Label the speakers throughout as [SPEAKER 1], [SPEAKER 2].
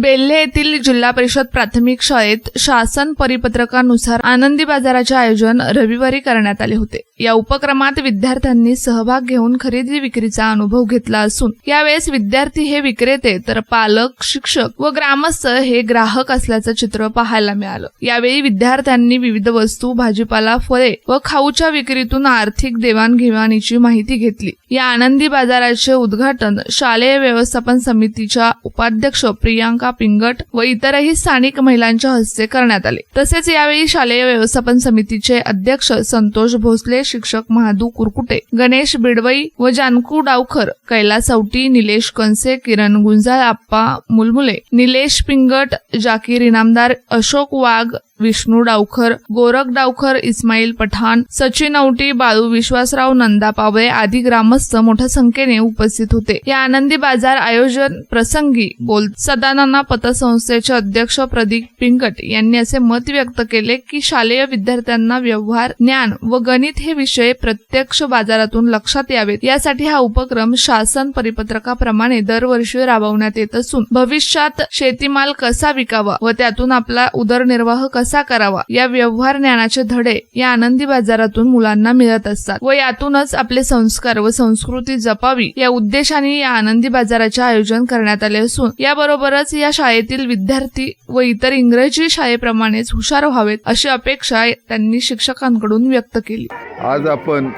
[SPEAKER 1] बेल्हे येथील जिल्हा परिषद प्राथमिक शाळेत शासन परिपत्रकानुसार आनंदी बाजाराचे आयोजन रविवारी करण्यात आले होते. या उपक्रमात विद्यार्थ्यांनी सहभाग घेऊन खरेदी विक्रीचा अनुभव घेतला असून यावेळेस विद्यार्थी हे विक्रेते तर पालक शिक्षक व ग्रामस्थ हे ग्राहक असल्याचं चित्र पाहायला मिळालं. यावेळी विद्यार्थ्यांनी विविध वस्तू भाजीपाला फळे व खाऊच्या विक्रीतून आर्थिक देवाणघेवाणीची माहिती घेतली. या आनंदी बाजाराचे उद्घाटन शालेय व्यवस्थापन समितीच्या उपाध्यक्ष प्रियांका पिंगट व इतरही स्थानिक महिलांच्या हस्ते करण्यात आले. तसेच यावेळी शालेय व्यवस्थापन समितीचे अध्यक्ष संतोष भोसले शिक्षक महादू कुरकुटे गणेश बिडवई व जानकू डावखर कैलास चौटी निलेश कंसे किरण गुंजाळ आप्पा मुलमुले निलेश पिंगट जाकीर इनामदार अशोक वाघ विष्णू डावखर गोरख डावखर इस्माईल पठाण सचिन औटी बाळू विश्वासराव नंदा पावळे आदी ग्रामस्थ मोठ्या संख्येने उपस्थित होते. या आनंदी बाजार आयोजन प्रसंगी बोल सदानना पतसंस्थेचे अध्यक्ष प्रदीप पिंगट यांनी असे मत व्यक्त केले की शालेय विद्यार्थ्यांना व्यवहार ज्ञान व गणित हे विषय प्रत्यक्ष बाजारातून लक्षात यावेत. यासाठी हा उपक्रम शासन परिपत्रकाप्रमाणे दरवर्षी राबवण्यात येत असून भविष्यात शेतीमाल कसा विकावा व त्यातून आपला उदरनिर्वाह कसा कसा करावा? या व्यवहार ज्ञानाचे धडे या आनंदी बाजारातून मुलांना मिळत असतात व यातूनच आपले संस्कार व संस्कृती जपावी या उद्देशाने या आनंदी बाजाराचे आयोजन करण्यात आले असून याबरोबरच या शाळेतील विद्यार्थी व इतर इंग्रजी शाळेप्रमाणेच हुशार व्हावेत अशी अपेक्षा त्यांनी शिक्षकांकडून व्यक्त केली.
[SPEAKER 2] आज आपण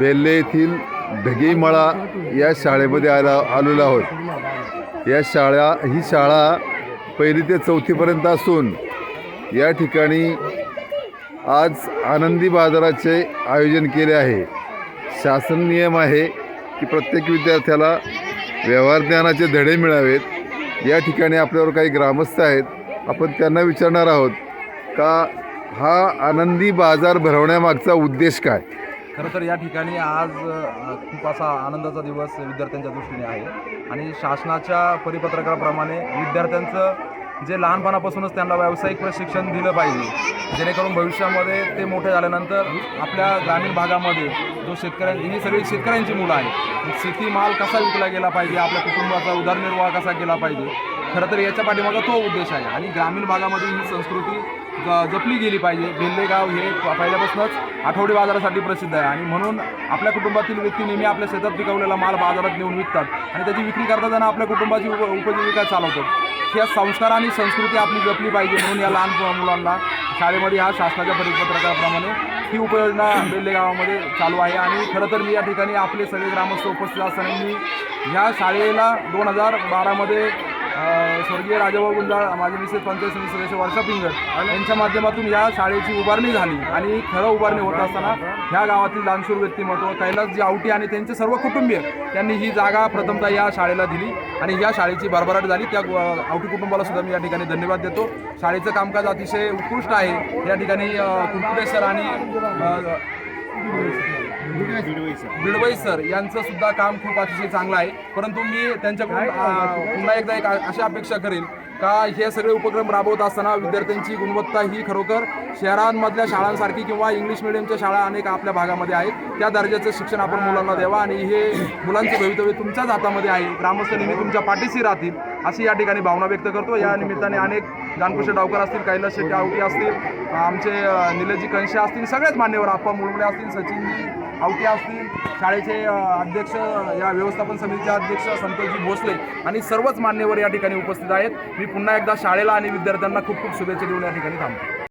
[SPEAKER 2] बेल्ले येथील ढगीमळा या शाळेमध्ये आला आलेलो आहोत. या शाळा ही शाळा पहिली ते चौथीपर्यंत असून या ठिकाणी आज आनंदी बाजाराचे आयोजन केले आहे. शासन नियम आहे की प्रत्येक विद्यार्थ्याला व्यवहार ज्ञानाचे धडे मिळावेत. या ठिकाणी आपल्यावर काही ग्रामस्थ आहेत. आपण त्यांना विचारणार आहोत का हा आनंदी बाजार भरवण्यामागचा उद्देश काय?
[SPEAKER 3] खरं तर या ठिकाणी आज खूप असा आनंदाचा दिवस विद्यार्थ्यांच्या दृष्टीने आहे. आणि शासनाच्या परिपत्रकाप्रमाणे विद्यार्थ्यांचं जे लहानपणापासूनच त्यांना व्यावसायिक प्रशिक्षण दिलं पाहिजे जेणेकरून भविष्यामध्ये ते मोठे झाल्यानंतर आपल्या ग्रामीण भागामध्ये जो शेतकऱ्यां ही सगळी शेतकऱ्यांची मुलं आहेत. शेती माल कसा विकला गेला पाहिजे आपल्या कुटुंबाचा उदरनिर्वाह कसा केला पाहिजे खरं तर याच्या पाठीमागं तो उद्देश आहे. आणि ग्रामीण भागामध्ये ही संस्कृती ज- जपली गेली पाहिजे. बेल्लेगाव हे पहिल्यापासूनच आठवडे बाजारासाठी प्रसिद्ध आहे. आणि म्हणून आपल्या कुटुंबातील व्यक्ती नेहमी आपल्या शेतात पिकवलेला माल बाजारात नेऊन विकतात. आणि त्याची विक्री करताना आपल्या कुटुंबाची उप उपजीविका चालवतात ह्या संस्कार आणि संस्कृती आपली जपली पाहिजे म्हणून या लहान मुलांना शाळेमध्ये हा शासनाच्या परिपत्रकाप्रमाणे ही उपयोजना बेल्ले गावामध्ये चालू आहे. आणि खरं तर मी या ठिकाणी आपले सगळे ग्रामस्थ उपस्थित असताना मी ह्या शाळेला दोन हजार बारामध्ये स्वर्गीय राजाभाऊ गुंडाळ माझे मिसेस पंचायत समिती सदस्य वर्षा पिंगट यांच्या माध्यमातून या शाळेची उभारणी झाली आणि खरं उभारणी होत असताना ह्या गावातील दानशूर व्यक्तिमत्व कैलासजी आवटी आणि त्यांचे सर्व कुटुंबीय त्यांनी ही जागा प्रथमतः या शाळेला दिली आणि या शाळेची भरभराट झाली. त्या आवटी कुटुंबाला सुद्धा मी या ठिकाणी धन्यवाद देतो. शाळेचं कामकाज अतिशय उत्कृष्ट आहे. या ठिकाणी अ, सर आणि बिडवई सर यांचं सुद्धा काम खूप अतिशय चांगलं आहे. परंतु मी त्यांच्याकडून पुन्हा एकदा एक अशी अपेक्षा करेल का हे सगळे उपक्रम राबवत असताना विद्यार्थ्यांची गुणवत्ता ही खरोखर शहरांमधल्या शाळांसारखी किंवा इंग्लिश मिडियमच्या शाळा अनेक आपल्या भागामध्ये आहेत. त्या दर्जाचं शिक्षण आपण मुलांना द्यावा आणि हे मुलांचं भवितव्य तुमच्याच हातामध्ये आहे. ग्रामस्थ नेहमी तुमच्या पाठीशी राहतील अशी या ठिकाणी भावना व्यक्त करतो. या निमित्ताने अनेक जानकुशे डावकर असतील कैलास शेट्टी आवटी असतील आमचे अ, निलेशजी कंशे असतील सगळेच मान्यवर आप्पा मुळमुळे असतील सचिनजी आवटी असतील शाळेचे अध्यक्ष या व्यवस्थापन समितीचे अध्यक्ष संतोषजी भोसले आणि सर्वच मान्यवर या ठिकाणी उपस्थित आहेत. मी पुन्हा एकदा शाळेला आणि विद्यार्थ्यांना खूप खूप शुभेच्छा देऊन या ठिकाणी थांबतो.